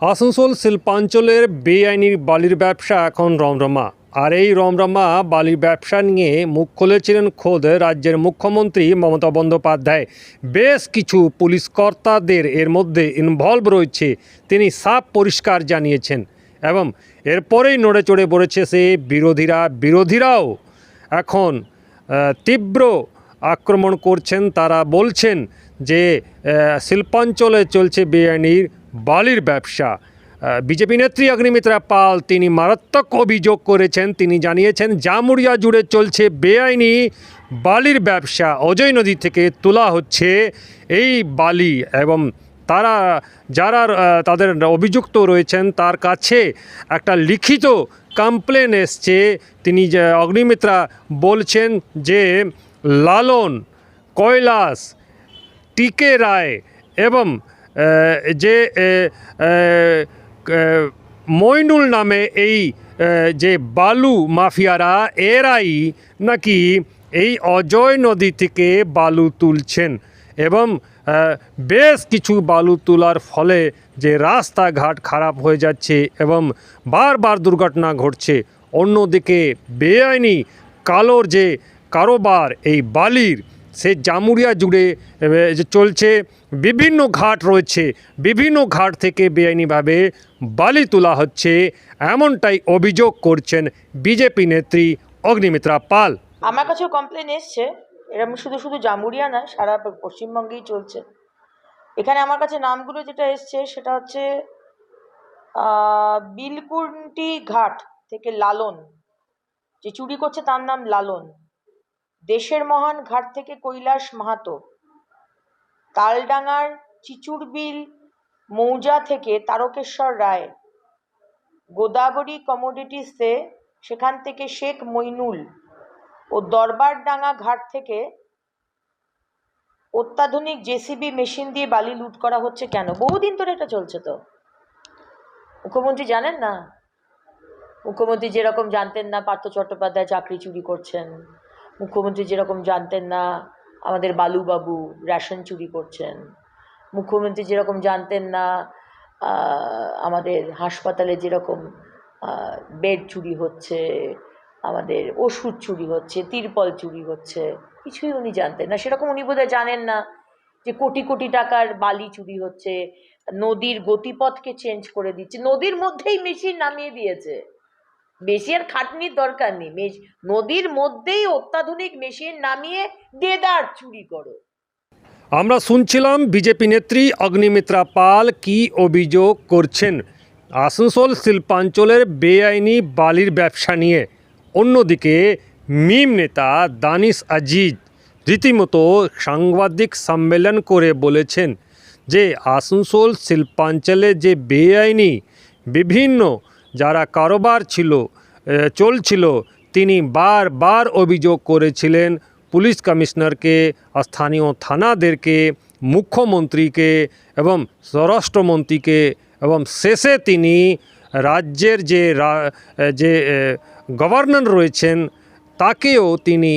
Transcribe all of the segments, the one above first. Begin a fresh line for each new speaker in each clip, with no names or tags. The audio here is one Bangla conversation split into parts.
আসানসোল শিল্পাঞ্চলের বেআইনির বালির ব্যবসা এখন রমরমা। আর এই রমরমা বালির ব্যবসা নিয়ে মুখ খুলেছিলেন খোদ রাজ্যের মুখ্যমন্ত্রী মমতা বন্দ্যোপাধ্যায়। বেশ কিছু পুলিশ কর্তাদের এর মধ্যে ইনভলভ রয়েছে, তিনি সাফ পরিষ্কার জানিয়েছেন। এবং এরপরেই নড়ে চড়ে পড়েছে সে বিরোধীরা বিরোধীরাও। এখন তীব্র আক্রমণ করছেন, তারা বলছেন যে শিল্পাঞ্চলে চলছে বেআইনির বালির ব্যবসা। বিজেপি নেত্রী অগ্নিমিত্রা পাল, তিনি মারাত্মক অভিযোগ করেছেন। তিনি জানিয়েছেন জামুরিয়া জুড়ে চলছে বেআইনি বালির ব্যবসা। অজয় নদী থেকে তোলা হচ্ছে এই বালি এবং তারা, যারা তাদের অভিযুক্ত রয়েছেন, তার কাছে একটা লিখিত কমপ্লেন এসছে। তিনি অগ্নিমিত্রা বলছেন যে, লালন, কৈলাস, টিকে রায় এবং যে মইনুল নামে এই যে বালু মাফিয়ারা, এরাই নাকি এই অজয় নদী থেকে বালু তুলছেন এবং বেশ কিছু বালু তোলার ফলে যে রাস্তাঘাট খারাপ হয়ে যাচ্ছে এবং বারবার দুর্ঘটনা ঘটছে। অন্যদিকে বেআইনি কালোর যে কারোবার, এই বালির সে জামুরিয়া জুড়ে চলছে বিভিন্ন ঘাট রয়েছে, বিভিন্ন ঘাট থেকে বেআইনিভাবে বালি তোলা হচ্ছে, এমনটাই অভিযোগ করছেন বিজেপি নেত্রী অগ্নিমিত্রা পাল।
আমার কাছেও কমপ্লেন এসছে এরকম শুধু শুধু জামুরিয়া নয়, সারা পশ্চিমবঙ্গেই চলছে। এখানে আমার কাছে নামগুলো যেটা এসছে, সেটা হচ্ছে বিলকুন্টি ঘাট থেকে লালন, যে চুরি করছে তার নাম লালন। দেশের মহান ঘাট থেকে কৈলাস মাহাতো। তালডাঙ্গার চিচুরবিল মৌজা থেকে তারকেশ্বর রায়। গোদাবরী কমোডিটিসে সেখান থেকে শেখ মইনুল ও দরবারডাঙ্গা ঘাট থেকে অত্যাধুনিক জেসিবি মেশিন দিয়ে বালি লুট করা হচ্ছে কেন? বহুদিন ধরে এটা চলছে তো। মুখ্যমন্ত্রী জানেন না? মুখ্যমন্ত্রী যেরকম জানতেন না, পার্থ চট্টোপাধ্যায় চাকরি চুরি করছেন। মুখ্যমন্ত্রী যেরকম জানতেন না, আমাদের বালুবাবু রেশন চুরি করছেন। মুখ্যমন্ত্রী যেরকম জানতেন না আমাদের হাসপাতালে যেরকম বেড চুরি হচ্ছে, আমাদের ওষুধ চুরি হচ্ছে, তিরপল চুরি হচ্ছে, কিছুই উনি জানতেন না। সেরকম উনি বোধহয় জানেন না যে কোটি কোটি টাকার বালি চুরি হচ্ছে, নদীর গতিপথকে চেঞ্জ করে দিচ্ছে, নদীর মধ্যেই মেশিন নামিয়ে দিয়েছে। বেশি আর খাটনির দরকার নেই। মেশ- নদীর মধ্যেই অত্যাধুনিক মেশিন নামিয়ে দেদার চুরি করো।
আমরা শুনছিলাম বিজেপি নেত্রী অগ্নিমিত্রা পাল কি অভিযোগ করছেন। আসানসোল শিল্পাঞ্চলের বেআইনি বালির ব্যবসা নিয়ে। অন্যদিকে মিম নেতা দানিশ আজিজ রীতিমতো সাংবাদিক সম্মেলন করে বলেছেন যে আসানসোল শিল্পাঞ্চলে যে বেআইনি বিভিন্ন যারা কারোবার ছিল চলছিল, তিনি বারবার অভিযোগ করেছিলেন। পুলিশ কমিশনারকে, স্থানীয় থানাদেরকে, মুখ্যমন্ত্রীকে এবং স্বরাষ্ট্রমন্ত্রীকে এবং শেষে তিনি রাজ্যের যে যে গভর্নর রয়েছেন, তাকেও তিনি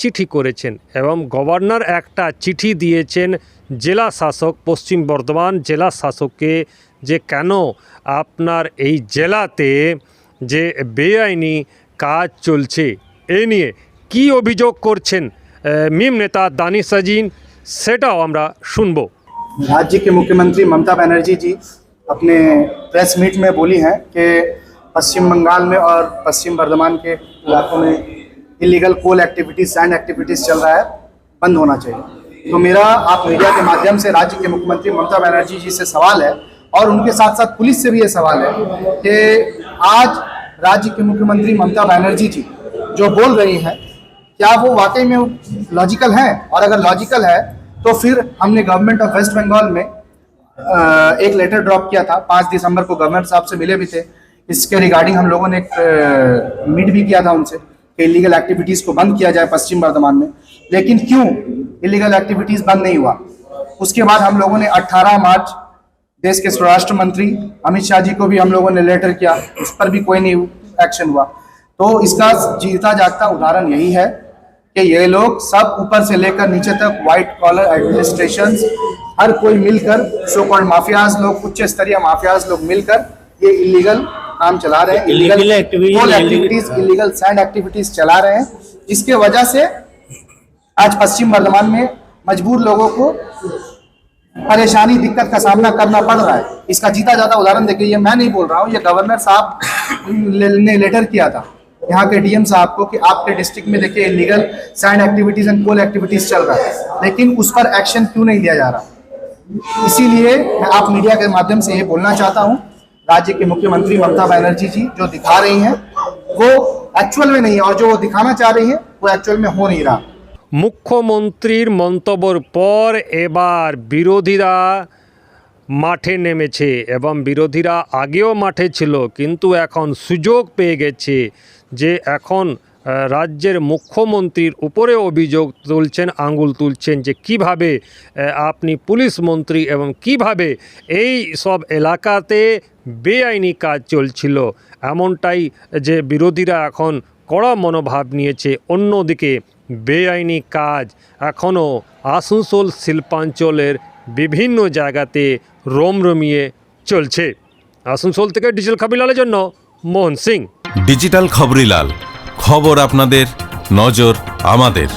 চিঠি করেছেন এবং গভর্নর একটা চিঠি দিয়েছেন জেলা শাসক, পশ্চিম বর্ধমান জেলা শাসককে যে কেন আপনার এই জেলাতে যে বেআইনি কাজ চলছে এ নিয়ে কি অভিযোগ করছেন আহ, মিম নেতা দানিশ সাজিন সেটাও আমরা শুনবো
राज्य के मुख्यमंत्री ममता बनर्जी जी अपने प्रेस मीट में बोली हैं कि पश्चिम बंगाल में और पश्चिम बर्धमान के इलाकों में illegal coal activities sand activities चल रहा है बंद होना चाहिए तो मेरा आप मीडिया के माध्यम से राज्य के मुख्यमंत्री ममता बनर्जी जी से सवाल है और उनके साथ साथ पुलिस से भी ये सवाल है कि आज राज्य के मुख्यमंत्री ममता बनर्जी जी जो बोल रही हैं, क्या वो वाकई में लॉजिकल हैं? और अगर लॉजिकल है तो फिर हमने गवर्नमेंट ऑफ़ वेस्ट बंगाल में एक लेटर ड्रॉप किया था, पाँच दिसंबर को गवर्नर साहब से मिले भी थे। इसके रिगार्डिंग हम लोगों ने एक मीट भी किया था उनसे कि इलीगल एक्टिविटीज़ को बंद किया जाए पश्चिम बर्धमान में। लेकिन क्यों इलीगल एक्टिविटीज़ बंद नहीं हुआ? उसके बाद हम लोगों ने 18 मार्च देश के स्वराष्ट्र मंत्री अमित शाह जी को भी हम लोगों ने लेटर किया। उस पर भी कोई नहीं एक्शन हुआ। तो इसका जीता जागता उदाहरण यही है कि ये लोग सब ऊपर से लेकर नीचे तक व्हाइट कॉलर एडमिनिस्ट्रेशन हर कोई मिलकर सो कॉल्ड माफियाज लोग उच्च स्तरीय माफियाज लोग मिलकर ये इलीगल काम चला रहे हैं।
Illegal- activities illegal
sand activities चला रहे हैं जिसके वजह से आज पश्चिम बर्धमान में मजबूर लोगों को परेशानी, दिक्कत का सामना करना पड़ रहा है। इसका जीता जाता उदाहरण देखिए, ये मैं नहीं बोल रहा हूँ, ये गवर्नर साहब ने लेटर किया था। यहाँ के डीएम साहब को कि आपके डिस्ट्रिक्ट में देखिए illegal sand activities and coal activities चल रहा है, लेकिन उस पर एक्शन क्यों नहीं लिया जा रहा? इसीलिए मैं आप मीडिया के माध्यम से ये बोलना चाहता हूँ, राज्य के मुख्यमंत्री ममता बनर्जी जी जो दिखा रही हैं, वो एक्चुअल में नहीं है और जो वो दिखाना चाह रही हैं, वो एक्चुअल में हो नहीं रहा।
মুখ্যমন্ত্রীর মন্তব্যর পর এবার বিরোধীরা মাঠে নেমেছে এবং বিরোধীরা আগেও মাঠে ছিল, কিন্তু এখন সুযোগ পেয়ে গেছে যে এখন রাজ্যের মুখ্যমন্ত্রীর উপরে অভিযোগ তুলছেন আঙ্গুল তুলছেন যে কীভাবে আপনি পুলিশ মন্ত্রী এবং কীভাবে এই সব এলাকাতে বেআইনি কাজ চলছিল। এমনটাই যে বিরোধীরা এখন কড়া মনোভাব নিয়েছে। অন্যদিকে বেআইনি কাজ। এখনও আসানসোল, শিল্পাঞ্চলের বিভিন্ন জায়গাতে রমরমিয়ে চলছে। আসানসোল থেকে ডিজিটাল খাবিলালের জন্য মোহন সিং।
ডিজিটাল খবরিলাল খবর আপনাদের, নজর আমাদের।